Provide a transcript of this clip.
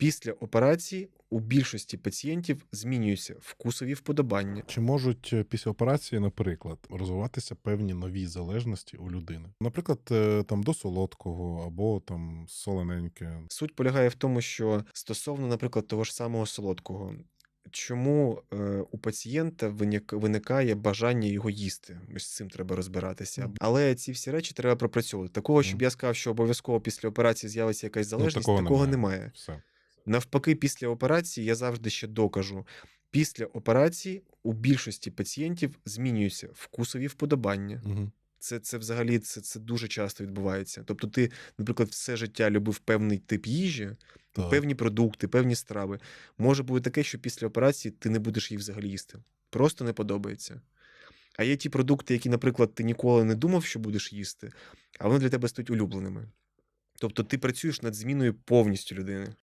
Після операції у більшості пацієнтів змінюються вкусові вподобання. Чи можуть е, після операції, наприклад, розвиватися певні нові залежності у людини? Наприклад, е, там до солодкого або там солененьке. Суть полягає в тому, що стосовно, наприклад, того ж самого солодкого. Чому е, у пацієнта виник- виникає бажання його їсти? Ось з цим треба розбиратися. Але ці всі речі треба пропрацьовувати. Такого, щоб я сказав, що обов'язково після операції з'явиться якась залежність, Ну, такого такого, немає. немає. Все. Навпаки, після операції я завжди ще докажу. Після операції у більшості пацієнтів змінюються вкусові вподобання. Угу. Це, це взагалі це, це дуже часто відбувається. Тобто, ти, наприклад, все життя любив певний тип їжі, Так. певні продукти, певні страви. Може бути таке, що після операції ти не будеш їх взагалі їсти. Просто не подобається. А є ті продукти, які, наприклад, ти ніколи не думав, що будеш їсти, а вони для тебе стають улюбленими. Тобто ти працюєш над зміною повністю людини.